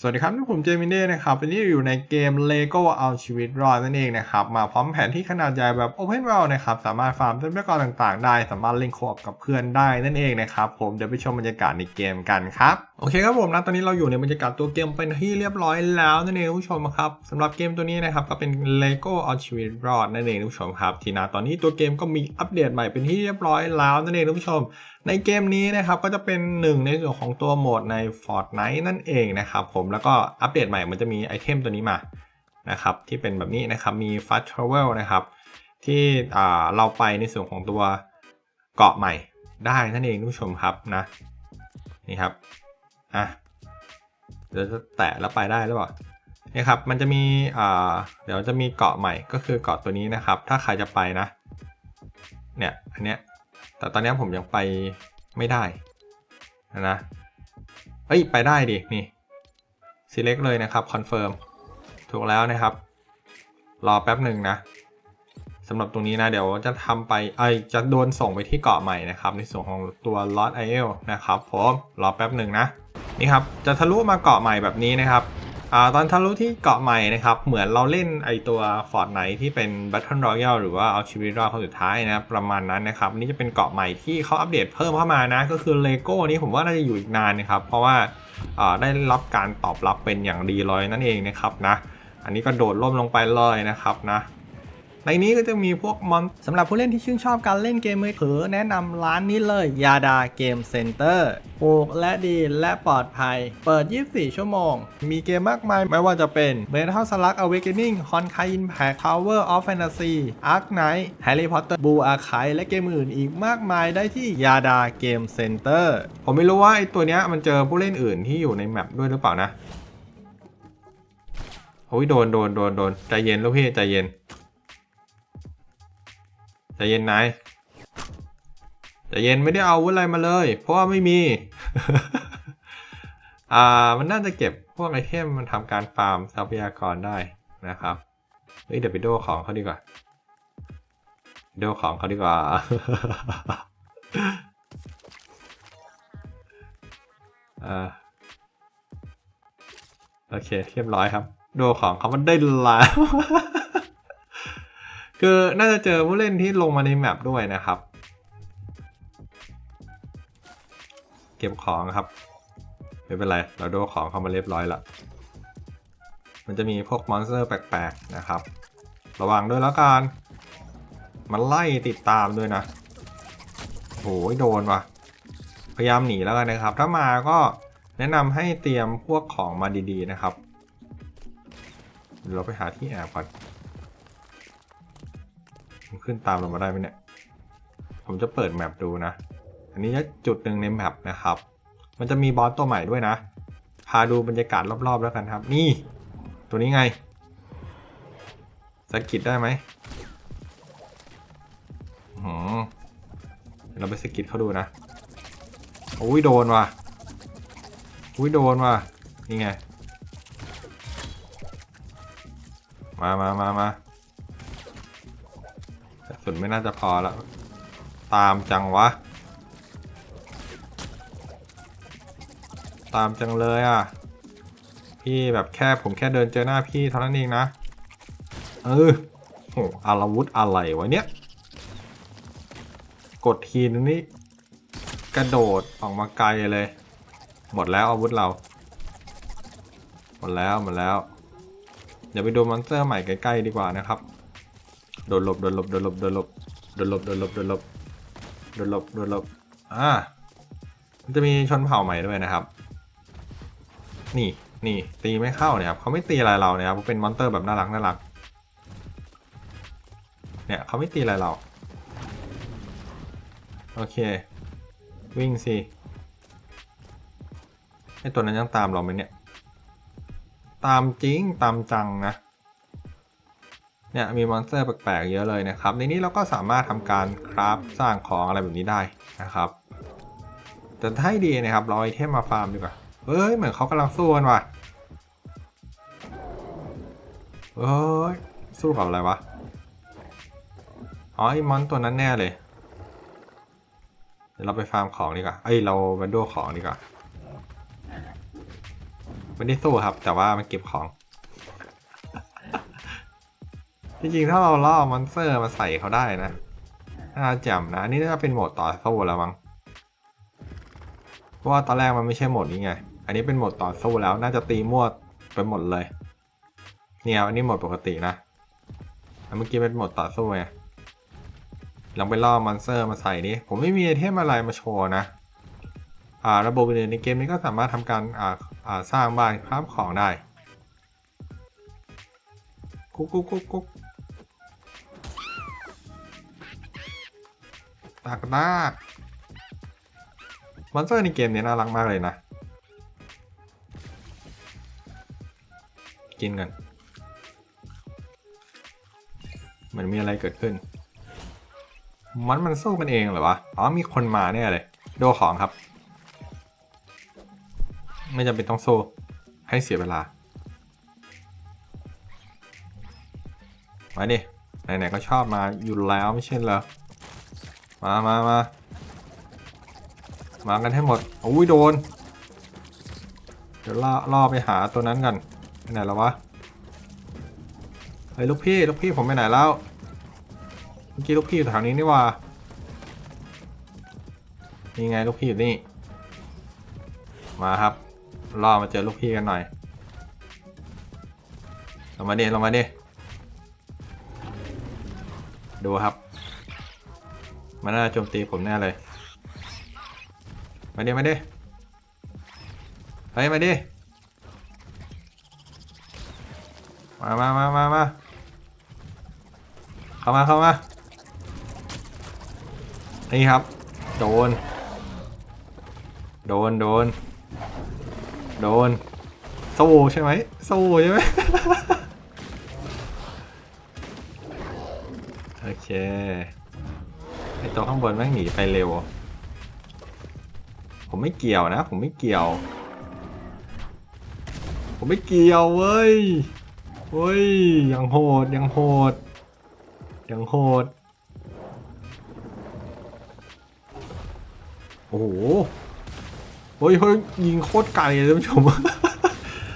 สวัสดีครับผมเจมินเน่นะครับวันนี้อยู่ในเกม LEGO เอาชีวิตรอดนั่นเองนะครับ มาพร้อมแผนที่ขนาดใหญ่แบบ Open World นะครับ สามารถฟาร์มทรัพยากรต่างๆ ได้ สามารถเล่นโคอกับเพื่อนได้นั่นเองนะครับ ผมเดี๋ยวไปชมบรรยากาศในเกมกันครับโอเคครับผมนะตอนนี้เราอยู่ในบรรยากาศตัวเกมเป็นที่เรียบร้อยแล้วนั่นเองผู้ชมครับสำหรับเกมตัวนี้นะครับก็เป็น LEGO เอาชีวิตรอดนั่นเองผู้ชมครับ ทีนะตอนนี้ตัวเกมก็มีอัปเดตใหม่เป็นที่เรียบร้อยแล้วนั่นเองผู้ชม ในเกมนี้นะครับก็จะเป็นหนึ่งในส่วนของตัวโหมดใน Fortnite นั่นเองนะครับผมแล้วก็อัปเดตใหม่มันจะมีไอเทมตัวนี้มานะครับที่เป็นแบบนี้นะครับมี Fast Travel นะครับที่เราไปในส่วนของตัวเกาะใหม่ได้นั่นเองทุกผู้ชมครับนะนี่ครับ อะเดี๋ยวจะแตะแล้วไปได้หรือเปล่านี่ครับมันจะมีอ่าเดี๋ยวจะมีเกาะใหม่ก็คือเกาะตัวนี้นะครับ ถ้าใครจะไปนะเนี่ยอันเนี้ยแต่ตอนนี้ผมยังไปไม่ได้นะเอ้ยไปได้ดินี่ select เลยนะครับ confirm ถูกแล้วนะครับ รอแป๊บหนึ่งนะสำหรับตรงนี้นะเดี๋ยวจะทำไปไอจะโดนส่งไปที่เกาะใหม่นะครับ ในส่วนของตัว Lost Isle นะครับผมรอแป๊บหนึ่งนะ นี่ครับจะทะลุมาเกาะใหม่แบบนี้นะครับอตอนทะลุที่เกาะใหม่นะครับ เหมือนเราเล่นไอตัว Fortnite ที่เป็น Battle Royale หรือว่าเอาชีวิตรอดคนสุดท้ายนะประมาณนั้นนะครับอันนี่จะเป็นเกาะใหม่ที่เขาอัปเดตเพิ่มเข้ามานะ ก็คือ LEGO นี้ผมว่าน่าจะอยู่อีกนานนะครับ เพราะว่าอ่าได้รับการตอบรับเป็นอย่างดีเลยนั่นเองนะครับนะ อันนี้ก็โดดล่มลงไปเลยนะครับนะ ในนี้ก็จะมีพวกมอนสำหรับผู้เล่นที่ชื่นชอบการเล่นเกมมือถือแนะนำร้านนี้เลยยาดาเกมเซ็นเตอร์ถูกและดีและปลอดภัย เปิด 24 ชั่วโมง มีเกมมากมายไม่ว่าจะเป็น Metal Slug Awakening Honkai Impact Tower of Fantasy Ark Knight Harry Potter Blue Archive และเกมอื่นอีกมากมายได้ที่ยาดาเกมเซ็นเตอร์ผมไม่รู้ว่าไอตัวเนี้ยมันเจอผู้เล่นอื่นที่อยู่ในแมปด้วยหรือเปล่านะโอ้ยโดนโดนโดนโดนใจเย็นลูกพี่ใจเย็น ใจเย็นนายใจเย็นไม่ได้เอาอาวุธอะไรมาเลย เพราะว่าไม่มี อ่า มันน่าจะเก็บพวกไอเทมมันทำการฟาร์มทรัพยากรได้นะครับเฮ้ยเดี๋ยวไปโดของเขาดีกว่าโดของเขาดีกว่า อ่า โอเค เรียบร้อยครับ โดของเขามันได้แล้ว คือน่าจะเจอผู้เล่นที่ลงมาในแมปด้วยนะครับ เก็บของครับ ไม่เป็นไร เราโดของเข้ามาเรียบร้อยละมันจะมีพวกมอนสเตอร์แปลกๆนะครับ ระวังด้วยแล้วกัน มันไล่ติดตามด้วยนะโหยโดนว่ะ พยายามหนีแล้วกันนะครับ ถ้ามาก็แนะนำให้เตรียมพวกของมาดีๆนะครับ เดี๋ยวเราไปหาที่แอบก่อน ขึ้นตามเรามาได้ไหมเนี่ย ผมจะเปิดแมปดูนะ อันนี้จะจุดหนึ่งในแมปนะครับ มันจะมีบอสตัวใหม่ด้วยนะ พาดูบรรยากาศรอบๆแล้วกันครับ นี่ ตัวนี้ไงสกิดได้ไหมหืมเดี๋ยวเราไปสกิดเขาดูนะ โอ้ยโดนว่ะอุ้ยโดนว่ะ นี่ไง มามามามา สุนไม่น่าจะพอแล้วตามจังวะ ตามจังเลยอะ พี่แบบแค่ผมแค่เดินเจอหน้าพี่เท่านั้นเองนะ เออโหอาวุธอะไรวะเนี้ย กดทีนึงนี่กระโดดออกมาไกลเลย หมดแล้วอาวุธเรา หมดแล้วหมดแล้ว เดี๋ยวไปดูมอนสเตอร์ใหม่ใกล้ๆดีกว่านะครับ โดนหลบโดนหลบโดนหลบโดนหลบโดนหลบโดนหลบโดนหลบโดนหลบโดนหลบอ่ามันจะมีชนเผ่าใหม่ด้วยนะครับ นี่นี่ตีไม่เข้าเนี่ยครับเขาไม่ตีอะไรเราเนี่ยครับเขาเป็นมอนเตอร์แบบน่ารักน่ารักเนี่ยเขาไม่ตีอะไรเราโอเค วิ่งสิไอตัวนั้นยังตามเราไหมเนี่ย ตามจริงตามจังนะ เนี่ยมีมอนสเตอร์แปลกๆเยอะเลยนะครับ ในนี้เราก็สามารถทำการคราฟสร้างของอะไรแบบนี้ได้นะครับแต่ถ้าให้ดีนะครับเราไอเทมมาฟาร์มดีกว่าเฮ้ยเหมือนเขากำลังสู้กันว่ะเฮ้ยสู้กับอะไรวะอ๋อไอมอนตัวนั้นแน่เลยเดี๋ยวเราไปฟาร์มของดีกว่าเอ้ยเราบันโดของดีกว่าไม่ได้สู้ครับ แต่ว่ามันเก็บของ จริงๆถ้าเราล่อมอนสเตอร์มาใส่เขาได้นะน่าจ่มนะนนี้น่าจะเป็นโหมดต่อสู้แล้วมั้งเพราะว่าตอนแรกมันไม่ใช่โหมดนี้ไง อันนี้เป็นโหมดต่อสู้แล้วน่าจะตีมั่วไปหมดเลย เนี่ยอันนี้โหมดปกตินะเมื่อกี้เป็นโหมดต่อสู้ไงลองไปล่อมอนสเตอร์มาใส่ดิผมไม่มีไอเทมอะไรมาโชว์นะอ่าระบบอื่นในเกมนี้ก็สามารถทำการอ่าอ่าสร้างบ้านคราฟของได้กุ๊กกุ๊กกุ๊กกุ๊ก ตากตากมอนสเตอร์ในเกมนี้น่ารักมากเลยนะ กินกันเหมือนมีอะไรเกิดขึ้น มันมันสู้มันเองเหรอวะ อ๋อมีคนมาแน่เลย โดของครับ ไม่จำเป็นต้องสู้ให้เสียเวลา มาดิ ไหนๆก็ชอบมาอยู่แล้วไม่ใช่เหรอ มามามามากันให้หมดอุ้ยโดน เดี๋ยวล่อล่อไปหาตัวนั้นกันไปไหนแล้ววะ เฮ้ยลูกพี่ลูกพี่ผมไปไหนแล้ว เมื่อกี้ลูกพี่อยู่แถวนี้นี่ว่านี่ไงลูกพี่อยู่นี่ มาครับรอมาเจอลูกพี่กันหน่อยลงมาดิลงมาดิดูครับ มันน่าโจมตีผมแน่เลย มาดิมาดิเฮ้ยมาดิ มามามามามาเข้ามาเข้ามา นี่ครับ โดน โดน โดน โดนสู้ใช่ไหมสู้ใช่ไหมโอเค อตัวข้างบนแม่งหนีไปเร็ว ผมไม่เกี่ยวนะ ผมไม่เกี่ยว ผมไม่เกี่ยวเว้ยเฮ้ยยังโหดยังโหดยังโหดโอ้โหเฮ้ยเฮ้ยยิงโคตรไกลเลยท่านผู้ชม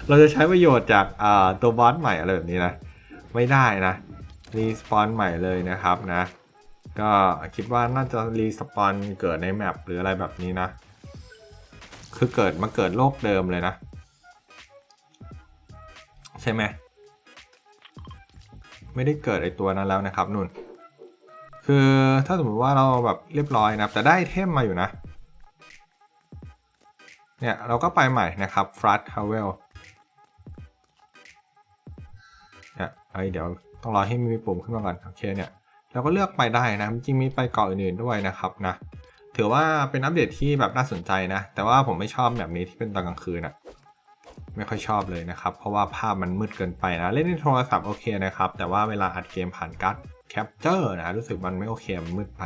เราจะใช้ประโยชน์จากตัวบอสใหม่อะไรแบบนี้นะ ไม่ได้นะรีสปอนใหม่เลยนะครับนะ ก็คิดว่าน่าจะรีสปอนเกิดในแมปหรืออะไรแบบนี้นะ คือเกิดมาเกิดโลกเดิมเลยนะ ใช่ไหม ไม่ได้เกิดไอตัวนั้นแล้วนะครับนุ่น คือถ้าสมมติว่าเราแบบเรียบร้อยนะแต่ได้เทมมาอยู่นะ เนี่ย เราก็ไปใหม่นะครับ f r a t h a v e l เนี่ยไอยเดี๋ยวต้องรอให้มีปุ่มขึ้นมาก่อน โอเคเนี่ย เราก็เลือกไปได้นะ จริงมีไปเกาะอื่นๆด้วยนะครับนะ ถือว่าเป็นอัปเดตที่แบบน่าสนใจนะ แต่ว่าผมไม่ชอบแบบนี้ที่เป็นตอนกลางคืนอะไม่ค่อยชอบเลยนะครับ เพราะว่าภาพมันมืดเกินไปนะ เล่นในโทรศัพท์โอเคนะครับ แต่ว่าเวลาอัดเกมผ่านการ์ดแคปเจอร์นะ รู้สึกมันไม่โอเค มันมืดไป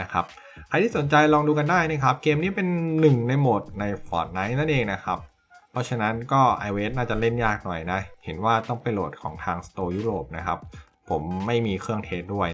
นะครับ ใครที่สนใจลองดูกันได้นะครับ เกมนี้เป็นหนึ่งในโหมดใน Fortnite นั่นเองนะครับ เพราะฉะนั้นก็ i w a s น่าจะเล่นยากหน่อยนะ เห็นว่าต้องไปโหลดของทาง Store ยุโรปนะครับ ผมไม่มีเครื่องเทสด้วย